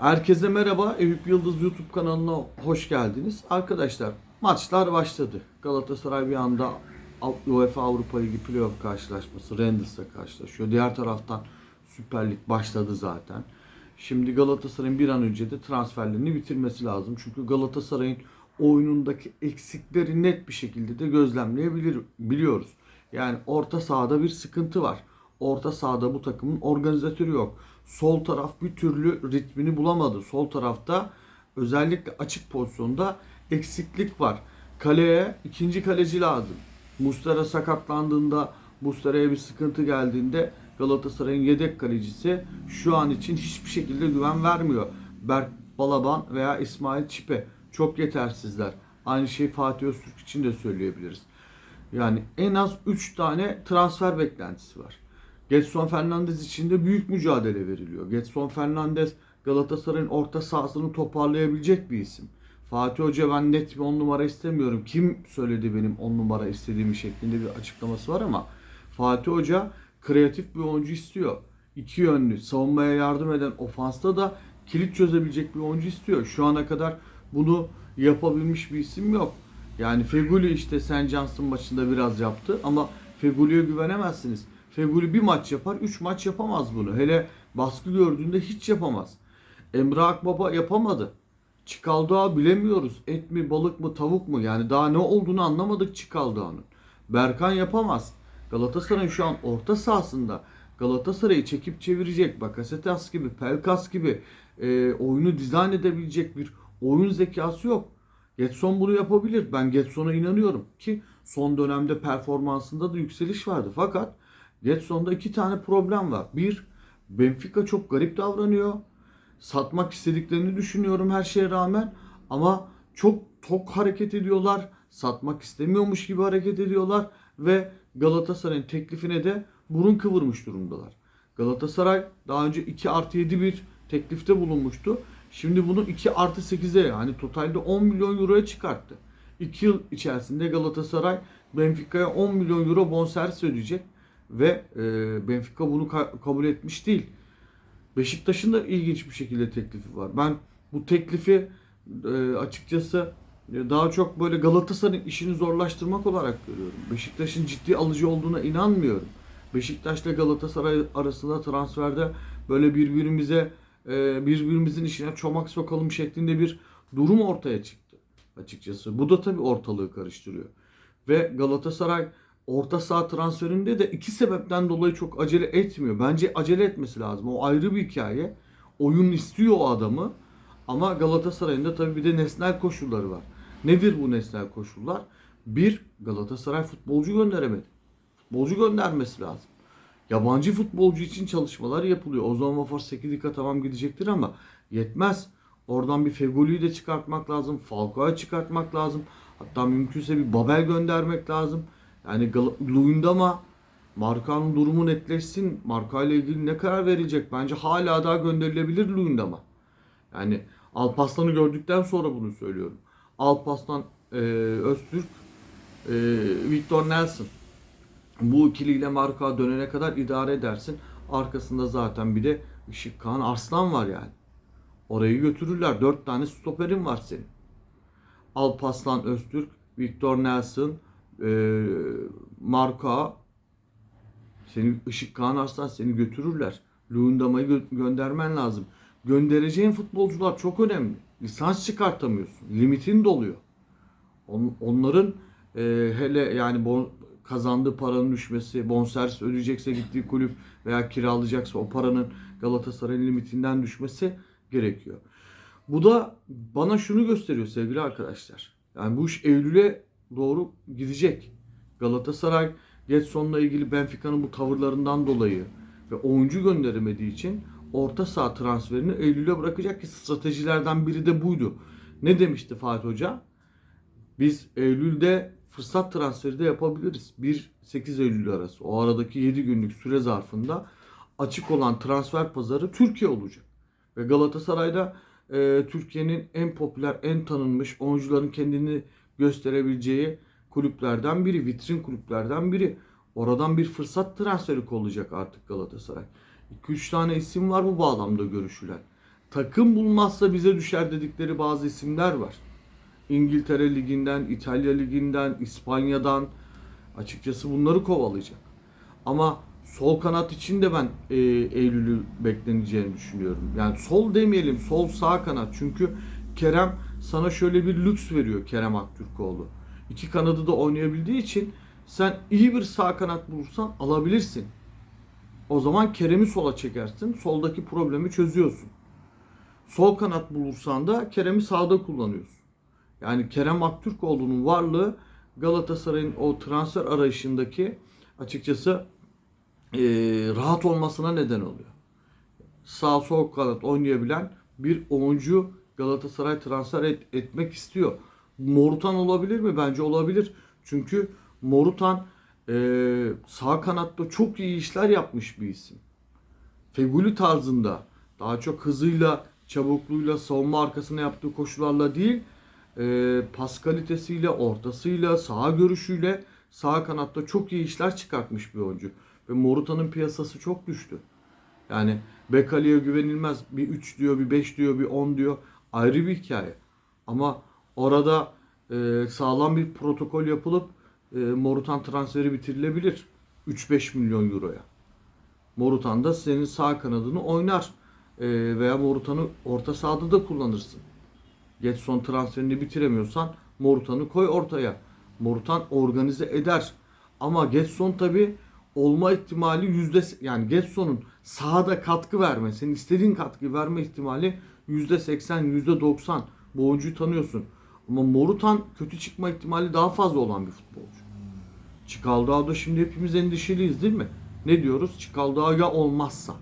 Herkese merhaba. Eyüp Yıldız YouTube kanalına hoş geldiniz. Arkadaşlar maçlar başladı. Galatasaray bir anda UEFA Avrupa Ligi playoff karşılaşması Rangers'la karşılaşıyor. Diğer taraftan Süper Lig başladı zaten. Şimdi Galatasaray'ın bir an önce de transferlerini bitirmesi lazım. Çünkü Galatasaray'ın oyunundaki eksikleri net bir şekilde de gözlemleyebilir biliyoruz. Yani orta sahada bir sıkıntı var. Orta sahada bu takımın organizatörü yok. Sol taraf bir türlü ritmini bulamadı. Sol tarafta özellikle açık pozisyonda eksiklik var. Kaleye ikinci kaleci lazım. Mustara sakatlandığında, Mustara'ya bir sıkıntı geldiğinde Galatasaray'ın yedek kalecisi şu an için hiçbir şekilde güven vermiyor. Berk Balaban veya İsmail Çipe çok yetersizler. Aynı şey Fatih Öztürk için de söyleyebiliriz. Yani en az 3 tane transfer beklentisi var. Getson Fernandez için de büyük mücadele veriliyor. Getson Fernandez Galatasaray'ın orta sahasını toparlayabilecek bir isim. Fatih Hoca ben net bir 10 numara istemiyorum. Kim söyledi benim 10 numara istediğimi şeklinde bir açıklaması var ama Fatih Hoca kreatif bir oyuncu istiyor. İki yönlü, savunmaya yardım eden ofansta da kilit çözebilecek bir oyuncu istiyor. Şu ana kadar bunu yapabilmiş bir isim yok. Yani Feguli işte St. Johnson maçında biraz yaptı ama Feguli'ye güvenemezsiniz. Feguli bir maç yapar, 3 maç yapamaz bunu. Hele baskı gördüğünde hiç yapamaz. Emre Akbaba yapamadı. Çikaldoğa bilemiyoruz. Et mi, balık mı, tavuk mu? Yani daha ne olduğunu anlamadık Çikaldoğa'nın. Berkan yapamaz. Galatasaray şu an orta sahasında Galatasaray'ı çekip çevirecek Bakasetas gibi, Pelkas gibi e, oyunu dizayn edebilecek bir oyun zekası yok. Getson bunu yapabilir. Ben Getson'a inanıyorum ki son dönemde performansında da yükseliş vardı. Fakat Getson'da iki tane problem var. Bir, Benfica çok garip davranıyor. Satmak istediklerini düşünüyorum her şeye rağmen. Ama çok tok hareket ediyorlar. Satmak istemiyormuş gibi hareket ediyorlar. Ve Galatasaray'ın teklifine de burun kıvırmış durumdalar. Galatasaray daha önce 2 artı 7 bir teklifte bulunmuştu. Şimdi bunu 2 artı 8'e yani totalde 10 milyon euroya çıkarttı. 2 yıl içerisinde Galatasaray Benfica'ya 10 milyon euro bonservis ödeyecek ve e, Benfica bunu ka- kabul etmiş değil. Beşiktaş'ın da ilginç bir şekilde teklifi var. Ben bu teklifi e, açıkçası e, daha çok böyle Galatasaray'ın işini zorlaştırmak olarak görüyorum. Beşiktaş'ın ciddi alıcı olduğuna inanmıyorum. Beşiktaş'la Galatasaray arasında transferde böyle birbirimize e, birbirimizin işine çomak sokalım şeklinde bir durum ortaya çıktı açıkçası. Bu da tabii ortalığı karıştırıyor. Ve Galatasaray orta saha transferinde de iki sebepten dolayı çok acele etmiyor. Bence acele etmesi lazım. O ayrı bir hikaye. Oyun istiyor o adamı. Ama Galatasaray'ın da tabii bir de nesnel koşulları var. Nedir bu nesnel koşullar? Bir, Galatasaray futbolcu gönderemedi. Futbolcu göndermesi lazım. Yabancı futbolcu için çalışmalar yapılıyor. Ozan Vafar Sekidika tamam gidecektir ama yetmez. Oradan bir Fegoli'yi de çıkartmak lazım. Falcao'yu çıkartmak lazım. Hatta mümkünse bir Babel göndermek lazım. Yani Luyendama Marka'nın durumu netleşsin. Marka ile ilgili ne karar verilecek? Bence hala daha gönderilebilir Luyendama. Yani Alpaslan'ı gördükten sonra bunu söylüyorum. Alpaslan, e, Öztürk, e, Victor Nelson. Bu ikiliyle marka dönene kadar idare edersin. Arkasında zaten bir de Işık Kağan Arslan var yani. Orayı götürürler. Dört tane stoperin var senin. Alpaslan Öztürk, Victor Nelson, e, Marka, seni Işık Kağan Arslan seni götürürler. Luyendama'yı gö- göndermen lazım. Göndereceğin futbolcular çok önemli. Lisans çıkartamıyorsun. Limitin doluyor. On- onların e, hele yani bon, kazandığı paranın düşmesi, bonservis ödeyecekse gittiği kulüp veya kiralayacaksa o paranın Galatasaray'ın limitinden düşmesi gerekiyor. Bu da bana şunu gösteriyor sevgili arkadaşlar. Yani bu iş Eylül'e doğru gidecek. Galatasaray Getson'la ilgili Benfica'nın bu tavırlarından dolayı ve oyuncu gönderemediği için orta saha transferini Eylül'e bırakacak ki stratejilerden biri de buydu. Ne demişti Fatih Hoca? Biz Eylül'de fırsat transferi de yapabiliriz. 1-8 Eylül arası. O aradaki 7 günlük süre zarfında açık olan transfer pazarı Türkiye olacak. Ve Galatasaray'da e, Türkiye'nin en popüler, en tanınmış oyuncuların kendini gösterebileceği kulüplerden biri, vitrin kulüplerden biri. Oradan bir fırsat transferi olacak artık Galatasaray. 2-3 tane isim var bu bağlamda görüşülen. takım bulmazsa bize düşer dedikleri bazı isimler var. İngiltere Ligi'nden, İtalya Ligi'nden, İspanya'dan açıkçası bunları kovalayacak. Ama sol kanat için de ben e, Eylül'ü bekleneceğini düşünüyorum. Yani sol demeyelim, sol sağ kanat. Çünkü Kerem sana şöyle bir lüks veriyor Kerem Aktürkoğlu. İki kanadı da oynayabildiği için sen iyi bir sağ kanat bulursan alabilirsin. O zaman Kerem'i sola çekersin. Soldaki problemi çözüyorsun. Sol kanat bulursan da Kerem'i sağda kullanıyorsun. Yani Kerem Aktürkoğlu'nun varlığı Galatasaray'ın o transfer arayışındaki açıkçası eee, rahat olmasına neden oluyor. Sağ sol kanat oynayabilen bir oyuncu Galatasaray transfer et- etmek istiyor. Morutan olabilir mi? Bence olabilir. Çünkü Morutan eee, sağ kanatta çok iyi işler yapmış bir isim. Feguli tarzında daha çok hızıyla, çabukluğuyla, savunma arkasına yaptığı koşularla değil, e, pas kalitesiyle, ortasıyla, sağ görüşüyle sağ kanatta çok iyi işler çıkartmış bir oyuncu. Ve Morutan'ın piyasası çok düştü. Yani Bekali'ye güvenilmez. Bir 3 diyor, bir 5 diyor, bir 10 diyor. Ayrı bir hikaye. Ama orada e, sağlam bir protokol yapılıp e, Morutan transferi bitirilebilir. 3-5 milyon euroya. Morutan da senin sağ kanadını oynar. Ee, veya Morutan'ı orta sahada da kullanırsın. Getson transferini bitiremiyorsan Morutan'ı koy ortaya. Morutan organize eder. Ama Getson tabi olma ihtimali yüzde yani Getson'un sahada katkı verme, senin istediğin katkı verme ihtimali yüzde seksen, yüzde doksan. Bu oyuncuyu tanıyorsun. Ama Morutan kötü çıkma ihtimali daha fazla olan bir futbolcu. Çikaldağ'da şimdi hepimiz endişeliyiz değil mi? Ne diyoruz? Çikaldağ ya olmazsa.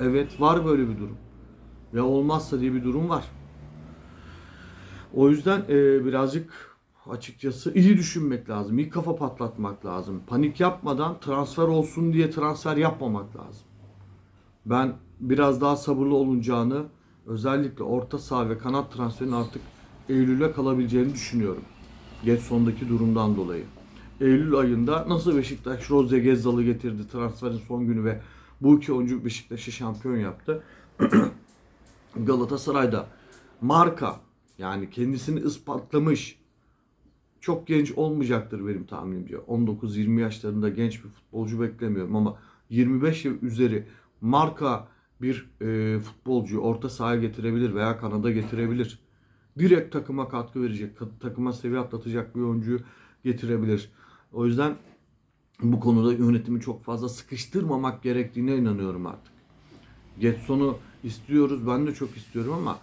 Evet var böyle bir durum. Ya olmazsa diye bir durum var. O yüzden e, birazcık açıkçası iyi düşünmek lazım. İyi kafa patlatmak lazım. Panik yapmadan transfer olsun diye transfer yapmamak lazım. Ben biraz daha sabırlı olunacağını özellikle orta saha ve kanat transferinin artık Eylül'e kalabileceğini düşünüyorum. Geç sondaki durumdan dolayı. Eylül ayında nasıl Beşiktaş Rozya Gezzal'ı getirdi transferin son günü ve bu iki oyuncu Beşiktaş'ı şampiyon yaptı. Galatasaray'da marka yani kendisini ispatlamış çok genç olmayacaktır benim tahminimce. 19-20 yaşlarında genç bir futbolcu beklemiyorum ama 25 yıl üzeri marka bir e, futbolcuyu orta sahaya getirebilir veya kanada getirebilir. Direkt takıma katkı verecek, takıma seviye atlatacak bir oyuncuyu getirebilir. O yüzden bu konuda yönetimi çok fazla sıkıştırmamak gerektiğine inanıyorum artık. Getson'u istiyoruz. Ben de çok istiyorum ama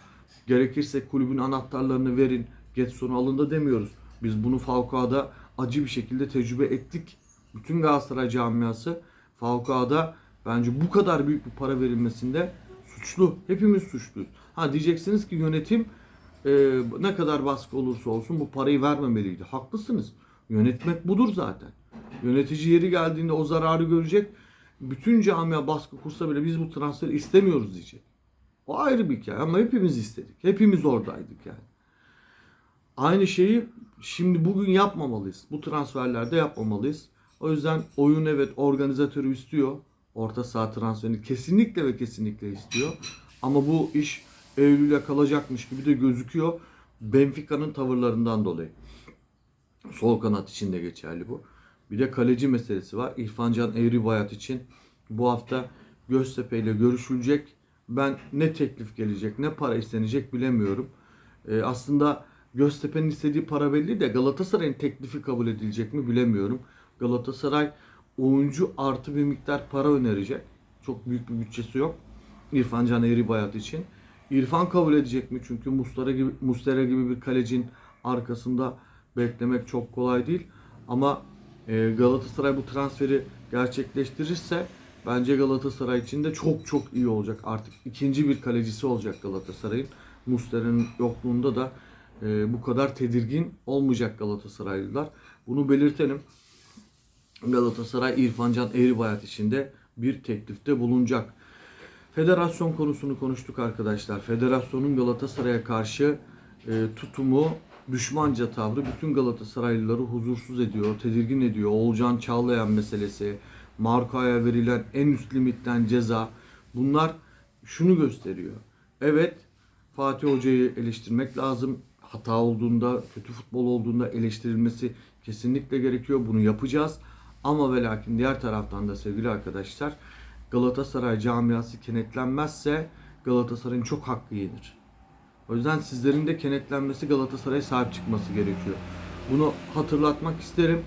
gerekirse kulübün anahtarlarını verin. Getson'u alın da demiyoruz. Biz bunu Falcao'da acı bir şekilde tecrübe ettik. Bütün Galatasaray camiası Falcao'da bence bu kadar büyük bir para verilmesinde suçlu. Hepimiz suçluyuz. Ha diyeceksiniz ki yönetim e, ne kadar baskı olursa olsun bu parayı vermemeliydi. Haklısınız. Yönetmek budur zaten. Yönetici yeri geldiğinde o zararı görecek. Bütün camia baskı kursa bile biz bu transferi istemiyoruz diyecek. O ayrı bir hikaye ama hepimiz istedik. Hepimiz oradaydık yani. Aynı şeyi şimdi bugün yapmamalıyız. Bu transferlerde yapmamalıyız. O yüzden oyun evet organizatörü istiyor. Orta saha transferini kesinlikle ve kesinlikle istiyor. Ama bu iş Eylül'e kalacakmış gibi de gözüküyor. Benfica'nın tavırlarından dolayı. Sol kanat için de geçerli bu. Bir de kaleci meselesi var. İrfancan Eğribayat için bu hafta Göztepe ile görüşülecek. Ben ne teklif gelecek, ne para istenecek bilemiyorum. Ee, aslında Göztepe'nin istediği para belli de Galatasaray'ın teklifi kabul edilecek mi bilemiyorum. Galatasaray oyuncu artı bir miktar para önerecek. Çok büyük bir bütçesi yok. İrfan Can Eğribayat için. İrfan kabul edecek mi? Çünkü Mustara gibi, Mustera gibi bir kalecinin arkasında beklemek çok kolay değil. Ama e, Galatasaray bu transferi gerçekleştirirse bence Galatasaray için de çok çok iyi olacak. Artık ikinci bir kalecisi olacak Galatasaray'ın. Mustera'nın yokluğunda da e, bu kadar tedirgin olmayacak Galatasaraylılar. Bunu belirtelim. Galatasaray İrfan Can Eğribayat için de bir teklifte bulunacak. Federasyon konusunu konuştuk arkadaşlar. Federasyonun Galatasaray'a karşı e, tutumu, düşmanca tavrı bütün Galatasaraylıları huzursuz ediyor, tedirgin ediyor. Oğulcan Çağlayan meselesi, Marka'ya verilen en üst limitten ceza bunlar şunu gösteriyor. Evet, Fatih Hoca'yı eleştirmek lazım. Hata olduğunda, kötü futbol olduğunda eleştirilmesi kesinlikle gerekiyor. Bunu yapacağız. Ama ve lakin diğer taraftan da sevgili arkadaşlar Galatasaray camiası kenetlenmezse Galatasaray'ın çok hakkı yenir. O yüzden sizlerin de kenetlenmesi Galatasaray'a sahip çıkması gerekiyor. Bunu hatırlatmak isterim.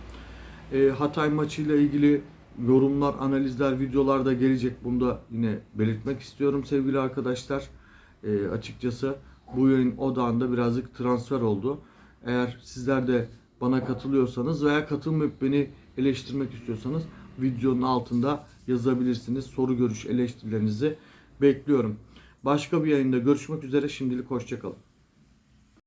E, Hatay maçıyla ilgili yorumlar, analizler, videolar da gelecek. Bunu da yine belirtmek istiyorum sevgili arkadaşlar. E, açıkçası bu yayın odağında birazcık transfer oldu. Eğer sizler de bana katılıyorsanız veya katılmayıp beni eleştirmek istiyorsanız videonun altında yazabilirsiniz. Soru, görüş, eleştirilerinizi bekliyorum. Başka bir yayında görüşmek üzere. Şimdilik hoşçakalın.